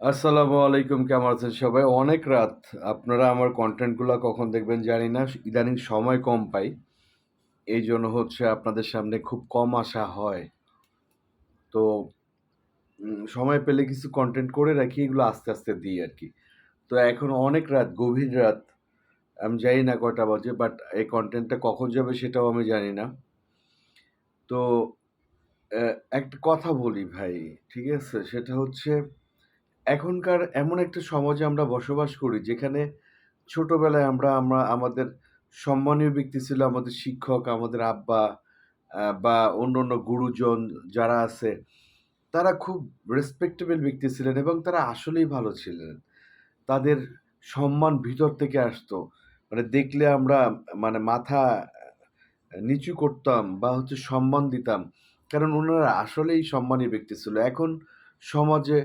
আসসালামু আলাইকুম, কেমন আছেন সবাই? অনেক রাত। আপনারা আমার কন্টেন্টগুলো কখন দেখবেন জানি না, ইদানিং সময় কম পাই। এই জন্য হচ্ছে আপনাদের সামনে খুব কম আসা হয়। তো সময় পেলে কিছু কন্টেন্ট করে রাখি, এগুলো আস্তে আস্তে দিই আর কি তো এখন অনেক রাত, গভীর রাত। আমি জানি না কয়টা বাজে বাট এই কন্টেন্টটা কখন যাবে সেটাও আমি জানি না। তো একটা কথা বলি ভাই, ঠিক আছে? সেটা হচ্ছে এখনকার এমন একটা সমাজে আমরা বসবাস করি, যেখানে ছোটবেলায় আমরা আমরা আমাদের সম্মানীয় ব্যক্তি ছিল আমাদের শিক্ষক, আমাদের আব্বা বা অন্য অন্য গুরুজন যারা আছে, তারা খুব রেসপেক্টেবল ব্যক্তি ছিলেন এবং তারা আসলেই ভালো ছিলেন। তাদের সম্মান ভিতর থেকে আসতো। মানে দেখলে আমরা মানে মাথা নিচু করতাম বা হচ্ছে সম্মান দিতাম। কারণ ওনারা আসলেই সম্মানী ব্যক্তি ছিল। এখন সমাজে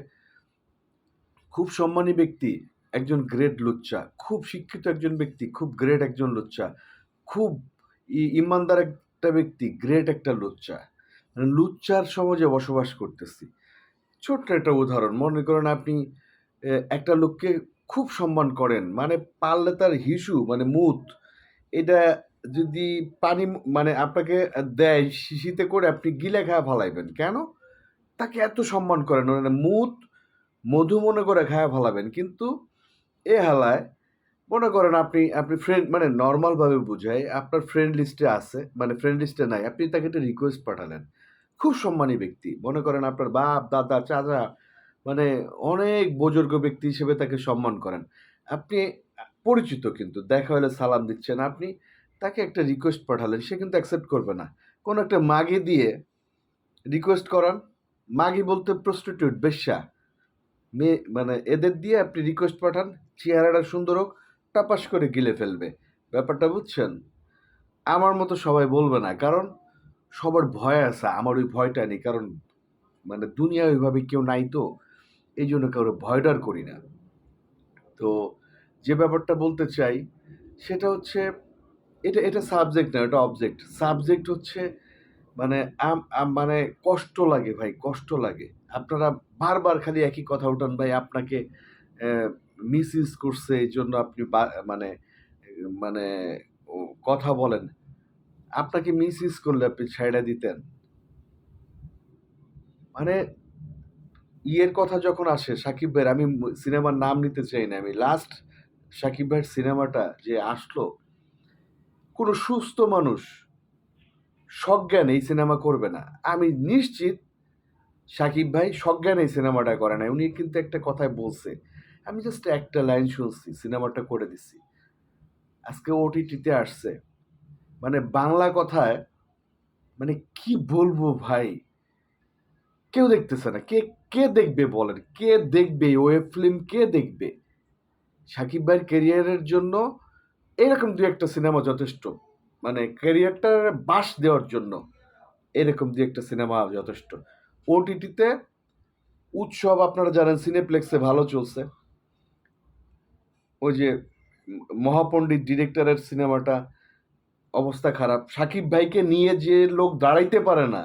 খুব সম্মানী ব্যক্তি, একজন গ্রেট লুচ্চা, খুব শিক্ষিত একজন ব্যক্তি, খুব গ্রেট একজন লুচ্চা, খুব ইমানদার একটা ব্যক্তি গ্রেট একটা লুচ্চা। মানে লুচ্চার সমাজে বসবাস করতেছি। ছোট্ট একটা উদাহরণ, মনে করেন আপনি একটা লোককে খুব সম্মান করেন মানে পারলে তার হিসু মানে মুত, এটা যদি পানি মানে আপনাকে দেয় শিশিতে করে আপনি গিলে খাওয়া ফালাইবেন, কেন? তাকে এত সম্মান করেন মানে মুত মধু মনে করে খায়া ফেলাবেন, কিন্তু এ হালায় মনে করেন আপনি আপনি ফ্রেন্ড মানে নর্মালভাবে বুঝাই, আপনার ফ্রেন্ড লিস্টে আছে মানে ফ্রেন্ড লিস্টে নাই, আপনি তাকে একটা রিকোয়েস্ট পাঠালেন। খুব সম্মানী ব্যক্তি, মনে করেন আপনার বাপ, দাদা, চাচা মানে অনেক বুজুর্গ ব্যক্তি হিসেবে তাকে সম্মান করেন। আপনি পরিচিত কিন্তু, দেখা হলে সালাম দিচ্ছেন, আপনি তাকে একটা রিকোয়েস্ট পাঠালেন, সে কিন্তু অ্যাকসেপ্ট করবে না। কোনো একটা মাগি দিয়ে রিকোয়েস্ট করান, মাগি বলতে প্রস্টিটিউট বেশ্যা। মেয়ে মানে এদের দিয়ে আপনি রিকোয়েস্ট পাঠান, চেহারাটা সুন্দর হোক, টাপাস করে গিলে ফেলবে। ব্যাপারটা বুঝছেন? আমার মতো সবাই বলবে না, কারণ সবার ভয় আছে, আমার ওই ভয়টা নেই, কারণ মানে দুনিয়া ওইভাবে কেউ নাই তো, এই জন্য কারও ভয়ডার করি না। তো যে ব্যাপারটা বলতে চাই, সেটা হচ্ছে, এটা এটা সাবজেক্ট না, এটা অবজেক্ট সাবজেক্ট হচ্ছে মানে মানে কষ্ট লাগে ভাই, কষ্ট লাগে। আপনারা বারবার খালি একই কথা, উঠান ভাই, আপনাকে মিস ইউজ করছে, এই জন্য আপনি মানে মানে কথা বলেন। আপনাকে মিস ইউজ করলে আপনি ছেড়ে দিতেন। মানে ইয়ের কথা যখন আসে, সাকিব ভাইয়ের, আমি সিনেমার নাম নিতে চাই না, আমি লাস্ট সাকিব ভাইয়ের সিনেমাটা যে আসলো, কোনো সুস্থ মানুষ, সজ্ঞান এই সিনেমা করবে না। আমি নিশ্চিত সাকিব ভাই সজ্ঞান এই সিনেমাটা করে না উনি কিন্তু একটা কথায় বলছে, আমি জাস্ট একটা লাইন শুনছি, সিনেমাটা করে দিছি। আজকে ওটিটিতে আসছে। মানে বাংলা কথায় মানে কি বলব ভাই? কেউ দেখতেছে না। কে কে দেখবে বলেন? কে দেখবে ওয়েব ফিল্ম? কে দেখবে? সাকিব ভাইয়ের ক্যারিয়ারের জন্য এরকম দু একটা সিনেমা যথেষ্ট। মানে ক্যারিয়ারটার বাস দেওয়ার জন্য এরকম দু একটা সিনেমা যথেষ্ট। ওটিটিতে উৎসব আপনারা জানেন সিনেপ্লেক্সে ভালো চলছে। ওই যে মহাপণ্ডিত ডিরেক্টরের সিনেমাটা অবস্থা খারাপ। সাকিব ভাইকে নিয়ে যে লোক দাঁড়াইতে পারে না,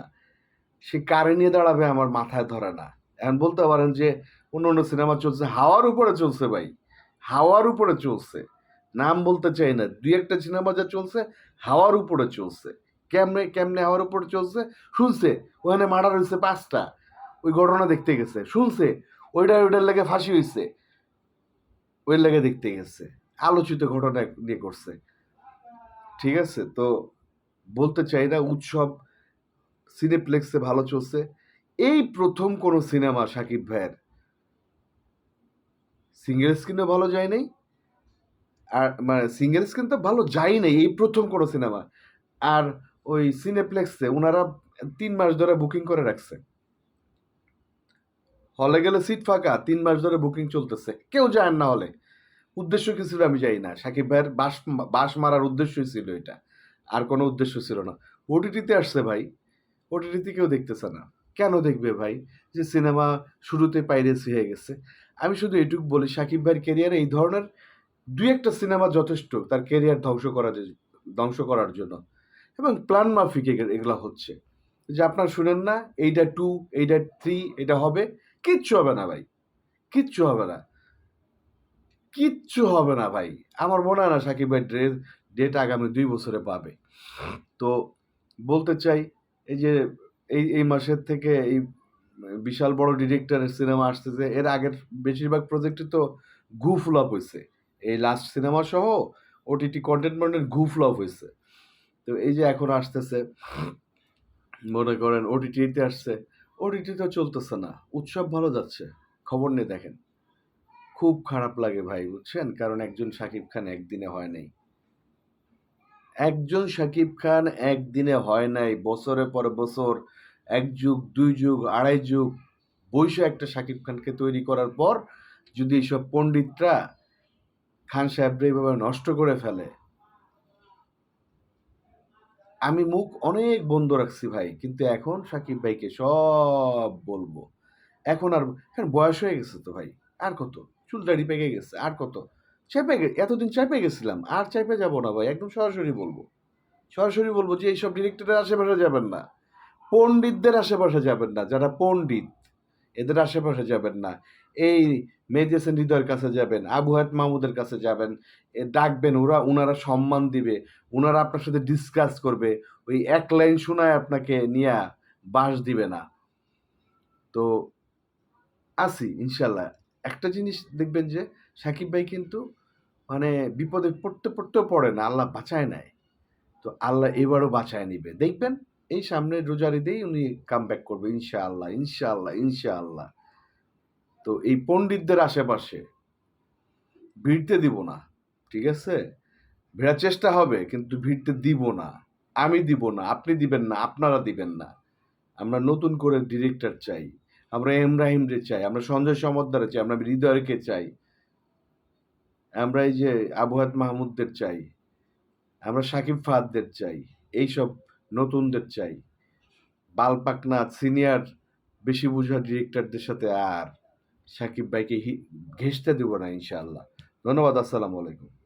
সে কারে নিয়ে দাঁড়াবে আমার মাথায় ধরে না। এখন বলতে পারেন যে অন্য অন্য সিনেমা চলছে, হাওয়ার উপরে চলছে ভাই, হাওয়ার উপরে চলছে। নাম বলতে চাই না, দুই একটা সিনেমা যা চলছে, হাওয়ার উপরে চলছে। কেমনে কেমনে হাওয়ার উপরে চলছে? শুনছে। ওখানে মার্ডার হয়েছে পাঁচটা। ওই ঘটনা দেখতে গেছে। শুনছে। ওইটা, ওইটার লেগে ফাঁসি হয়েছে। ওই লেগে দেখতে গেছে। আলোচিত ঘটনা নিয়ে করছে। ঠিক আছে? তো বলতে চাই না, উৎসব সিনেপ্লেক্সে ভালো চলছে। এই প্রথম কোনো সিনেমা, সাকিব ভাইয়ের। সিঙ্গেল স্ক্রিনে ভালো যায় নাই। আর মানে সিঙ্গেল স্ক্রিন তো ভালো যায় নাই। এই প্রথম কোনো সিনেমা। আর ওই সিনেপ্লেক্সে ওনারা তিন মাস ধরে বুকিং করে রাখছে। হলে গেলে সিট ফাঁকা, তিন মাস ধরে বুকিং চলতেছে। কেউ যায় না হলে। উদ্দেশ্য কি ছিল আমি জানি না। সাকিব ভাইয়ের বাস বাস মারার উদ্দেশ্যই ছিল এটা। আর কোনো উদ্দেশ্য ছিল না। ওটিটিতে আসছে ভাই। ওটিটিতে কেউ দেখতেছে না। কেন দেখবে ভাই? যে সিনেমা শুরুতে পাইরেসি হয়ে গেছে। আমি শুধু এটুকু বলি, সাকিব ভাইয়ের ক্যারিয়ারে এই ধরনের দুই একটা সিনেমা যথেষ্ট তার ক্যারিয়ার ধ্বংস করার ধ্বংস করার জন্য। এবং প্ল্যান মাফিক এগ- এগুলা হচ্ছে। যে আপনারা শুনেন না, এইটা টু, এইটা থ্রি, এটা হবে। কিচ্ছু হবে না ভাই। কিচ্ছু হবে না। কিচ্ছু হবে না ভাই। আমার মনে হয় না সাকিব ড্রেস ডেট আগামী দুই বছরে পাবে। তো বলতে চাই, এই যে এই এই মাসের থেকে এই বিশাল বড় ডিরেক্টরের সিনেমা আসতেছে, এর আগের বেশিরভাগ প্রজেক্টে তো গু ফ্লপ হয়েছে এই লাস্ট সিনেমা সহ ওটিটি কন্টেন্ট মন্টেন্ট গু ফ্লপ হয়েছে তো এই যে এখন আসতেছে, মনে করেন ওটিটিতে আসছে ওটিটিতে চলতেছে না, উৎসব ভালো যাচ্ছে, খবর নিয়ে দেখেন। খুব খারাপ লাগে ভাই, বুঝছেন? কারণ একজন শাকিব খান একদিনে হয় নাই। একজন শাকিব খান একদিনে হয় নাই, বছরের পর বছর, এক যুগ, দুই যুগ, আড়াই যুগ, বৈশা একটা শাকিব খানকে তৈরি করার পর যদি এইসব পণ্ডিতরা খান সাহেবরা এইভাবে নষ্ট করে ফেলে আমি মুখ অনেক বন্ধ রাখছি ভাই, কিন্তু এখন সাকিব ভাইকে সব বলব। এখন আর, এখন বয়স হয়ে গেছে তো ভাই, আর কত? চুল দাড়ি পেকে গেছে, আর কত? চেপে গে, এতদিন চেপে গেছিলাম, আর চেপে যাব না ভাই, একদম সরাসরি বলব। সরাসরি বলব যে এইসব ডিরেক্টরের আশেপাশে যাবেন না, পণ্ডিতদের আশেপাশে যাবেন না, যারা পণ্ডিত। এদের আশেপাশে যাবেন না। এই মেডিসিন হৃদয়ের কাছে যাবেন, আবু হায়াত মাহমুদের কাছে যাবেন ডাকবেন, ওরা ওনারা সম্মান দিবে ওনারা আপনার সাথে ডিসকাস করবে, ওই এক লাইন শোনায় আপনাকে নিয়ে বাস দিবে না। তো আসি ইনশাল্লাহ একটা জিনিস দেখবেন যে, সাকিব ভাই কিন্তু মানে বিপদে পড়তে, পড়তেও পড়ে না, আল্লাহ বাঁচায় নেয় তো আল্লাহ এবারও বাঁচায় নিবে। দেখবেন এই সামনে রোজার ঈদেই উনি কাম ব্যাক করবে, ইনশাআল্লাহ ইনশাআল্লাহ ইনশাআল্লাহ। তো এই পণ্ডিতদের আশেপাশে ভিড়তে দিব না, ঠিক আছে? ভিড়ার চেষ্টা হবে, কিন্তু ভিড়তে দিব না। আমি দিব না, আপনি দিবেন না, আপনারা দিবেন না। আমরা নতুন করে ডিরেক্টর চাই, আমরা এমরাহিমরে চাই, আমরা সঞ্জয় সমদ্দারে চাই, আমরা হৃদয়কে চাই। আমরা এই যে আবহাত মাহমুদদের চাই, আমরা সাকিব ফাহাদদের চাই, এইসব নতুনদের চাই। বালপাকনাথ সিনিয়র বেশি বুঝা ডিরেক্টরদের সাথে আর সাকিব ভাইকে ঘেসতে দেবো না ইনশাআল্লাহ। ধন্যবাদ, আসসালামু আলাইকুম।